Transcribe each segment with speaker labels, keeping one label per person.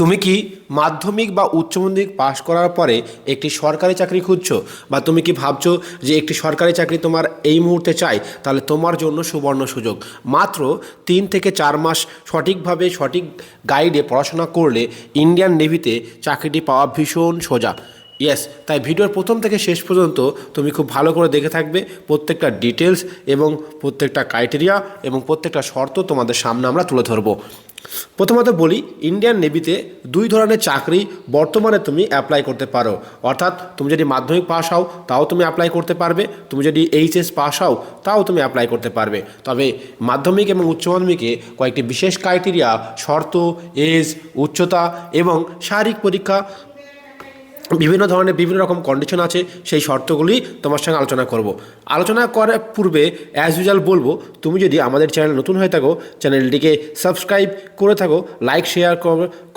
Speaker 1: তুমি কি মাধ্যমিক বা উচ্চ মাধ্যমিক পাশ করার পরে একটি সরকারি চাকরি খুঁজছো? বা তুমি কি ভাবছ যে একটি সরকারি চাকরি তোমার এই মুহূর্তে চাই? তাহলে তোমার জন্য সুবর্ণ সুযোগ। মাত্র তিন থেকে চার মাস সঠিকভাবে সঠিক গাইডে পড়াশোনা করলে ইন্ডিয়ান নেভিতে চাকরিটি পাওয়া ভীষণ সোজা। ইয়েস তাই ভিডিওর প্রথম থেকে শেষ পর্যন্ত তুমি খুব ভালো করে দেখে থাকবে প্রত্যেকটা ডিটেলস এবং প্রত্যেকটা ক্রাইটেরিয়া এবং প্রত্যেকটা শর্ত তোমাদের সামনে আমরা তুলে ধরবো। প্রথমত বলি ইন্ডিয়ান নেভিতে দুই ধরনের চাকরি বর্তমানে তুমি অ্যাপ্লাই করতে পারো। অর্থাৎ তুমি যদি মাধ্যমিক পাস হও, তাও তুমি অ্যাপ্লাই করতে পারবে। তুমি যদি এইচএস পাস হও, তাও তুমি অ্যাপ্লাই করতে পারবে। তবে মাধ্যমিক এবং উচ্চ মাধ্যমিকে কয়েকটি বিশেষ ক্রাইটেরিয়া শর্ত এজ উচ্চতা এবং শারীরিক পরীক্ষা বিভিন্ন ধরনের বিভিন্ন রকম কন্ডিশন আছে, সেই শর্তগুলি তোমার সঙ্গে আলোচনা করব। আলোচনা করার পূর্বে অ্যাজ ইউজুয়াল বলব, তুমি যদি আমাদের চ্যানেল নতুন হয়ে থাকো চ্যানেলটিকে সাবস্ক্রাইব করে থাকো লাইক শেয়ার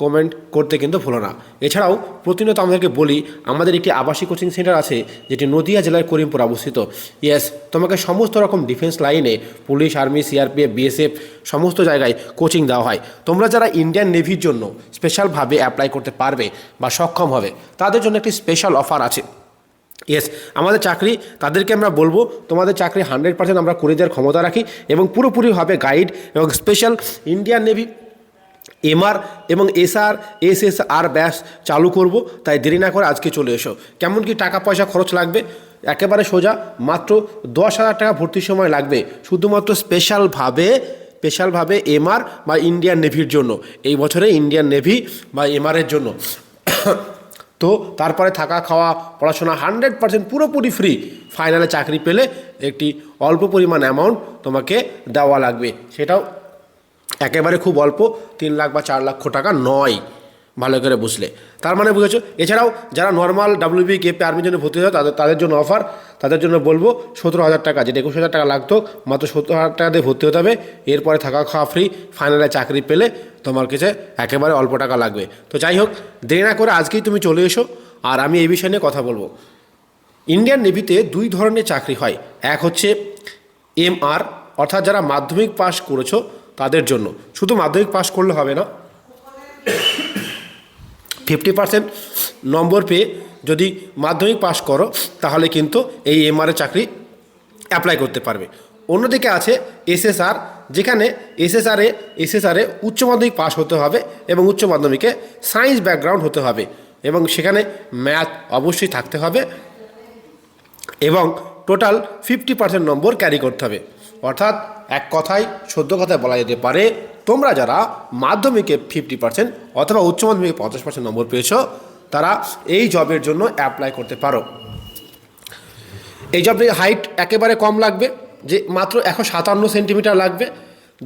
Speaker 1: কমেন্ট করতে কিন্তু ভুলো না। এছাড়াও প্রতিনিয়ত আমাদেরকে বলি, আমাদের একটি আবাসিক কোচিং সেন্টার আছে, যেটি নদিয়া জেলার করিমপুর অবস্থিত। ইয়েস তোমাকে সমস্ত রকম ডিফেন্স লাইনে পুলিশ আর্মি সিআরপিএফ বিএসএফ সমস্ত জায়গায় কোচিং দেওয়া হয়। তোমরা যারা ইন্ডিয়ান নেভির জন্য স্পেশালভাবে অ্যাপ্লাই করতে পারবে বা সক্ষম হবে, তাদের জন্য একটি স্পেশাল অফার আছে। ইয়েস আমাদের চাকরি, তাদেরকে আমরা বলব, তোমাদের চাকরি হান্ড্রেড পার্সেন্ট আমরা করে দেওয়ার ক্ষমতা রাখি এবং পুরোপুরিভাবে গাইড এবং স্পেশাল ইন্ডিয়ান নেভি এমআর এবং এসআর এস এস আর ব্যাস চালু করব, তাই দেরি না করে আজকে চলে এসো। কেমন কি টাকা পয়সা খরচ লাগবে? একেবারে সোজা, মাত্র দশ হাজার টাকা ভর্তির সময় লাগবে। শুধুমাত্র স্পেশালভাবে স্পেশালভাবে এমআর বা ইন্ডিয়ান নেভির জন্য। এই বছরে ইন্ডিয়ান নেভি বা এমআরের জন্য। তো তারপরে থাকা খাওয়া, পড়াশোনা হান্ড্রেড পার্সেন্ট পুরোপুরি ফ্রি ফাইনালে চাকরি পেলে একটি অল্প পরিমাণ অ্যামাউন্ট তোমাকে দেওয়া লাগবে। সেটাও একেবারে খুব অল্প, তিন লাখ বা চার লক্ষ টাকা নয়, ভালো করে বুঝলে। তার মানে বুঝেছ? এছাড়াও যারা নর্মাল ডাব্লিউবি কেপি আর্মির জন্য ভর্তি হয় তাদের তাদের জন্য অফার তাদের জন্য বলব সতেরো হাজার টাকা, যেটা একুশ হাজার টাকা লাগতো, মাত্র সত্তর হাজার টাকা দিয়ে ভর্তি হতে হবে। এরপরে থাকা খাওয়া ফ্রি ফাইনালে চাকরি পেলে তোমার কাছে একেবারে অল্প টাকা লাগবে। তো যাই হোক, দেরি না করে আজকেই তুমি চলে এসো, আর আমি এই বিষয় নিয়ে কথা বলব। ইন্ডিয়ান নেভিতে দুই ধরনের চাকরি হয়। এক হচ্ছে এমআর অর্থাৎ যারা মাধ্যমিক পাশ করেছ তাদের জন্য। শুধু মাধ্যমিক পাশ করলে হবে না। ফিফটি পার্সেন্ট নম্বর পেয়ে যদি মাধ্যমিক পাশ করো, তাহলে কিন্তু এই এমআরএ চাকরি অ্যাপ্লাই করতে পারবে। অন্যদিকে আছে এসএসআর যেখানে এসএসআরে এসএসআরে উচ্চ মাধ্যমিক পাশ হতে হবে এবং উচ্চ মাধ্যমিকে সায়েন্স ব্যাকগ্রাউন্ড হতে হবে এবং সেখানে ম্যাথ অবশ্যই থাকতে হবে এবং total fifty percent number carry করতে হবে। অর্থাৎ এক কথায় সদ্য কথায় বলা যেতে পারে, তোমরা যারা মাধ্যমিকে ফিফটি পার্সেন্ট অথবা উচ্চ মাধ্যমিকে পঞ্চাশ পার্সেন্ট নম্বর পেয়েছ, তারা এই জবের জন্য অ্যাপ্লাই করতে পারো। এই জবের হাইট একেবারে কম লাগবে, যে মাত্র একশো সাতান্ন সেন্টিমিটার লাগবে,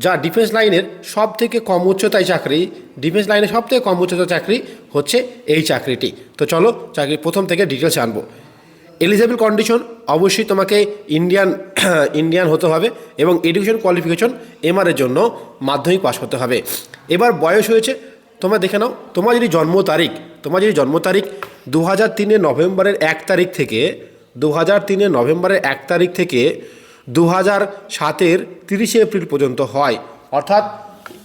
Speaker 1: যা ডিফেন্স লাইনের সব থেকে কম উচ্চতায় চাকরি ডিফেন্স লাইনের সব থেকে কম উচ্চতার চাকরি হচ্ছে এই চাকরিটি। তো চলো চাকরি প্রথম থেকে ডিটেলস আনব। এলিজেবল কন্ডিশন অবশ্যই তোমাকে ইন্ডিয়ান ইন্ডিয়ান হতে হবে এবং এডুকেশন কোয়ালিফিকেশন এমআরের জন্য মাধ্যমিক পাস হতে হবে। এবার বয়স হয়েছে, তোমরা দেখে নাও, তোমার যদি জন্ম তারিখ, তোমার যদি জন্ম তারিখ দু হাজার তিনের নভেম্বরের এক তারিখ থেকে দু হাজার তিনের নভেম্বরের এক তারিখ থেকে দু হাজার সাতের তিরিশে এপ্রিল পর্যন্ত হয়। অর্থাৎ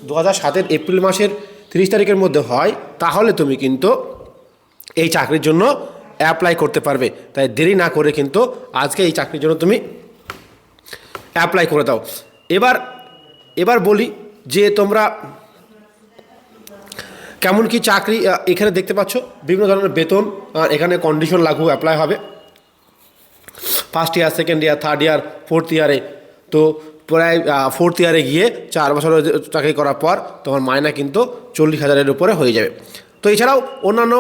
Speaker 1: দু হাজার সাতের এপ্রিল মাসের তিরিশ তারিখের মধ্যে হয়, তাহলে তুমি কিন্তু এই চাকরির জন্য অ্যাপ্লাই করতে পারবে। তাই দেরি না করে কিন্তু আজকে এই চাকরির জন্য তুমি অ্যাপ্লাই করে দাও। এবার এবার বলি যে তোমরা কেমন কি চাকরি এখানে দেখতে পাচ্ছ বিভিন্ন ধরনের বেতন এখানে কন্ডিশন লাগু অ্যাপ্লাই হবে। First year second year third year fourth ইয়ারে তো প্রায় ফোর্থ ইয়ারে গিয়ে চার বছর চাকরি করার পর তোমার মায়না কিন্তু চল্লিশ হাজারের উপরে হয়ে যাবে। তো এছাড়াও অন্যান্য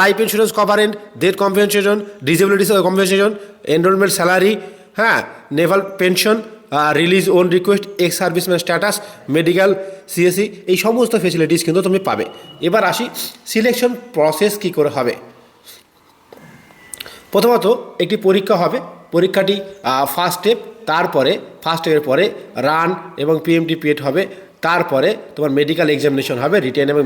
Speaker 1: life insurance কভারেন্ট death compensation disability compensation enrolment salary হ্যাঁ naval pension release own request ex serviceman status medical CSC এই সমস্ত ফেসিলিটিস কিন্তু তুমি পাবে। এবার আসি সিলেকশন প্রসেস কী করে হবে? প্রথমত একটি পরীক্ষা হবে, পরীক্ষাটি ফার্স্ট স্টেপ তারপরে ফার্স্ট স্টেপের পরে রান এবং পিএমটি পিএড হবে, তারপরে তোমার মেডিকেল এক্সামিনেশন হবে রিটেন এবং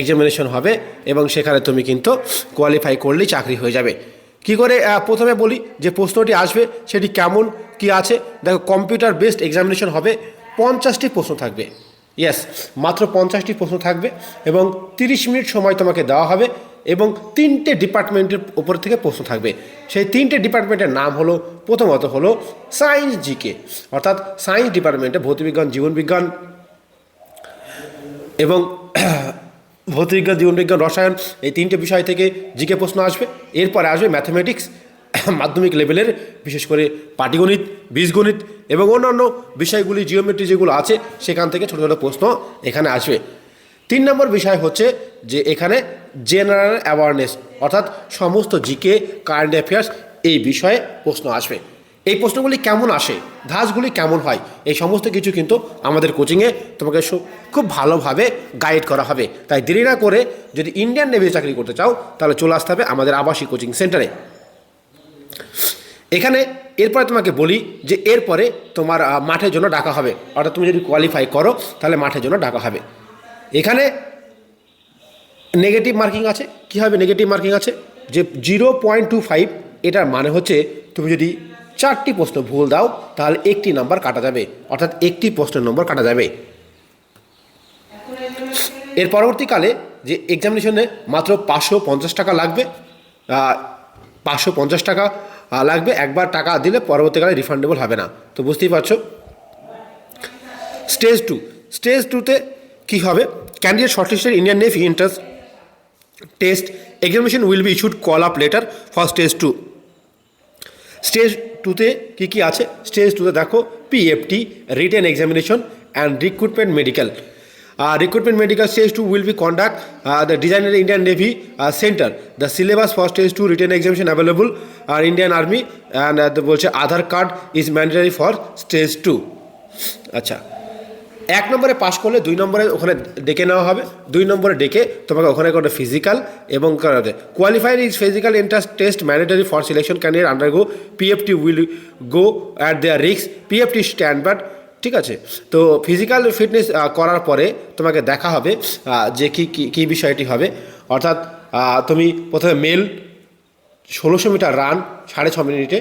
Speaker 1: এক্সামিনেশন হবে এবং সেখানে তুমি কিন্তু কোয়ালিফাই করলেই চাকরি হয়ে যাবে। কি করে প্রথমে বলি যে প্রশ্নটি আসবে, সেটি কেমন, কি আছে? দেখো কম্পিউটার বেসড এক্সামিনেশন হবে, পঞ্চাশটি প্রশ্ন থাকবে। ইয়েস মাত্র পঞ্চাশটি প্রশ্ন থাকবে এবং তিরিশ মিনিট সময় তোমাকে দেওয়া হবে এবং তিনটে ডিপার্টমেন্টের উপর থেকে প্রশ্ন থাকবে। সেই তিনটে ডিপার্টমেন্টের নাম হলো, প্রথমত হলো সায়েন্স জিকে অর্থাৎ সায়েন্স ডিপার্টমেন্টে ভৌতবিজ্ঞান জীবনবিজ্ঞান এবং ভৌতবিজ্ঞান জীবনবিজ্ঞান রসায়ন এই তিনটে বিষয় থেকে জিকে প্রশ্ন আসবে। এরপরে আসবে ম্যাথমেটিক্স মাধ্যমিক লেভেলের বিশেষ করে পাটিগণিত, বীজগণিত এবং অন্যান্য বিষয়গুলি জিওমেট্রি যেগুলো আছে, সেখান থেকে ছোটো ছোটো প্রশ্ন এখানে আসবে। তিন নম্বর বিষয় হচ্ছে যে এখানে জেনারেল অ্যাওয়ারনেস অর্থাৎ সমস্ত জিকে কারেন্ট অ্যাফেয়ার্স এই বিষয়ে প্রশ্ন আসবে। এই প্রশ্নগুলি কেমন আসে? ধাঁচগুলি কেমন হয়? এই সমস্ত কিছু কিন্তু আমাদের কোচিংয়ে তোমাকে খুব ভালোভাবে গাইড করা হবে। তাই দেরি না করে যদি ইন্ডিয়ান নেভি চাকরি করতে চাও, তাহলে চলে আসতে হবে আমাদের আবাসিক কোচিং সেন্টারে এখানে এরপরে তোমাকে বলি যে এরপরে তোমার মাঠের জন্য ডাকা হবে। অর্থাৎ তুমি যদি কোয়ালিফাই করো, তাহলে মাঠের জন্য ডাকা হবে। এখানে নেগেটিভ মার্কিং আছে। কী হবে নেগেটিভ মার্কিং আছে? যে জিরো পয়েন্ট টু ফাইভ এটার মানে হচ্ছে তুমি যদি চারটি প্রশ্ন ভুল দাও, তাহলে একটি নাম্বার কাটা যাবে। অর্থাৎ একটি প্রশ্নের নম্বর কাটা যাবে। এর পরবর্তীকালে যে এক্সামিনেশনে মাত্র পাঁচশো পঞ্চাশ টাকা লাগবে পাঁচশো পঞ্চাশ টাকা লাগবে। একবার টাকা দিলে পরবর্তীকালে রিফান্ডেবল হবে না। তো বুঝতেই পারছ? স্টেজ টু স্টেজ টুতে কী হবে? Candidate shortlisted Indian navy interest test examination will be issued call up letter for stage two stage টুতে কি কি আছে? স্টেজ টুতে দেখো PFT written examination and recruitment medical R recruitment medical stage two will be conduct the designer Indian navy centre the syllabus for stage two written examination available R Indian army and বলছে Aadhaar card is mandatory for stage two আচ্ছা এক নম্বরে পাশ করলে দুই নম্বরে ওখানে ডেকে নেওয়া হবে। দুই নম্বরে ডেকে তোমাকে ওখানে করে ফিজিক্যাল এবং qualified is physical interest test mandatory for selection candidate undergo PFT will go at their risks PFT standard ঠিক আছে? তো ফিজিক্যাল ফিটনেস করার পরে তোমাকে দেখা হবে যে কী কী কী বিষয়টি হবে। অর্থাৎ তুমি প্রথমে মেল ষোলোশো মিটার রান সাড়ে ছ মিনিটে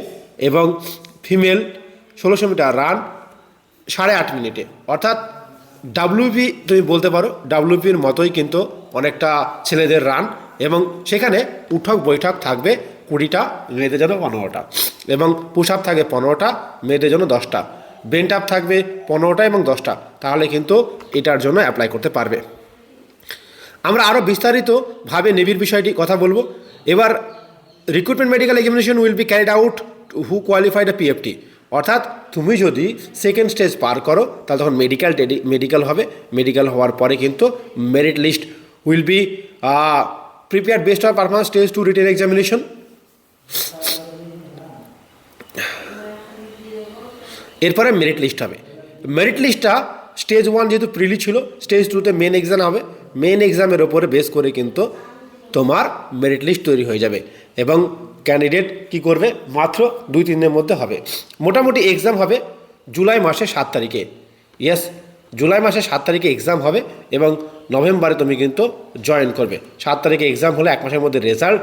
Speaker 1: এবং ফিমেল ষোলোশো মিটার রান সাড়ে আট মিনিটে। অর্থাৎ ডাব্লিউপি তুমি বলতে পারো ডাব্লিউপির মতোই কিন্তু অনেকটা ছেলেদের রান এবং সেখানে উঠক বৈঠক থাকবে কুড়িটা, মেয়েদের জন্য পনেরোটা এবং পুশ আপ থাকবে পনেরোটা, মেয়েদের জন্য দশটা। বেন্ট আপ থাকবে পনেরোটা এবং দশটা। তাহলে কিন্তু এটার জন্য অ্যাপ্লাই করতে পারবে। আমরা আরও বিস্তারিতভাবে নেভির বিষয়টি কথা বলব। এবার recruitment medical examination will be carried out who qualified uh PFT অর্থাৎ তুমি যদি সেকেন্ড স্টেজ পার করো, তাহলে তখন মেডিকেল মেডিকেল হবে। মেডিকেল হওয়ার পরে কিন্তু merit list will be prepare best of performance stage two written examination এরপরে মেরিট লিস্ট হবে। মেরিট লিস্টটা স্টেজ ওয়ান যেহেতু প্রিলি ছিল স্টেজ টুতে মেন এক্সাম হবে। মেন এক্সামের ওপরে বেস করে কিন্তু তোমার মেরিট লিস্ট তৈরি হয়ে যাবে। এবং ক্যান্ডিডেট কি করবে? মাত্র দুই তিন দিনের মধ্যে হবে। মোটামুটি এক্সাম হবে জুলাই মাসের সাত তারিখে। ইয়েস জুলাই মাসের সাত তারিখে এক্সাম হবে এবং নভেম্বরে তুমি কিন্তু জয়েন করবে। সাত তারিখে এক্সাম হলে এক মাসের মধ্যে রেজাল্ট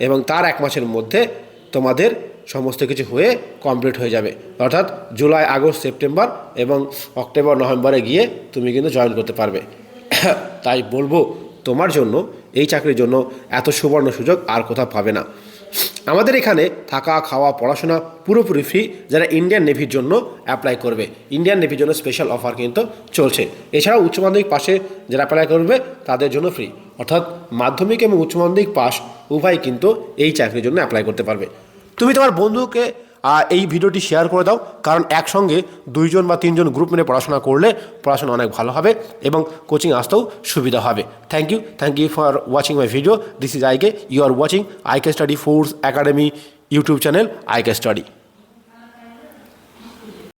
Speaker 1: এবং তার এক মাসের মধ্যে তোমাদের সমস্ত কিছু হয়ে কমপ্লিট হয়ে যাবে। অর্থাৎ জুলাই, আগস্ট, সেপ্টেম্বর এবং অক্টোবর, নভেম্বরে গিয়ে তুমি কিন্তু জয়েন করতে পারবে। তাই বলব, তোমার জন্য, এই চাকরির জন্য এত সুবর্ণ সুযোগ আর কোথাও পাবে না। আমাদের এখানে থাকা, খাওয়া, পড়াশোনা পুরোপুরি ফ্রি যারা ইন্ডিয়ান নেভির জন্য অ্যাপ্লাই করবে। ইন্ডিয়ান নেভির জন্য স্পেশাল অফার কিন্তু চলছে। এছাড়াও উচ্চ মাধ্যমিক পাশে যারা অ্যাপ্লাই করবে, তাদের জন্য ফ্রি অর্থাৎ মাধ্যমিক এবং উচ্চ মাধ্যমিক পাশ উভয় কিন্তু এই চাকরির জন্য অ্যাপ্লাই করতে পারবে। তুমি তোমার বন্ধুকে এই ভিডিওটি শেয়ার করে দাও, কারণ একসঙ্গে দুইজন বা তিনজন গ্রুপ মিলে পড়াশোনা করলে পড়াশোনা অনেক ভালো হবে এবং কোচিং আসতেও সুবিধা হবে। Thank you thank you for watching my video this is IK you are watching IK study force academy YouTube channel IK study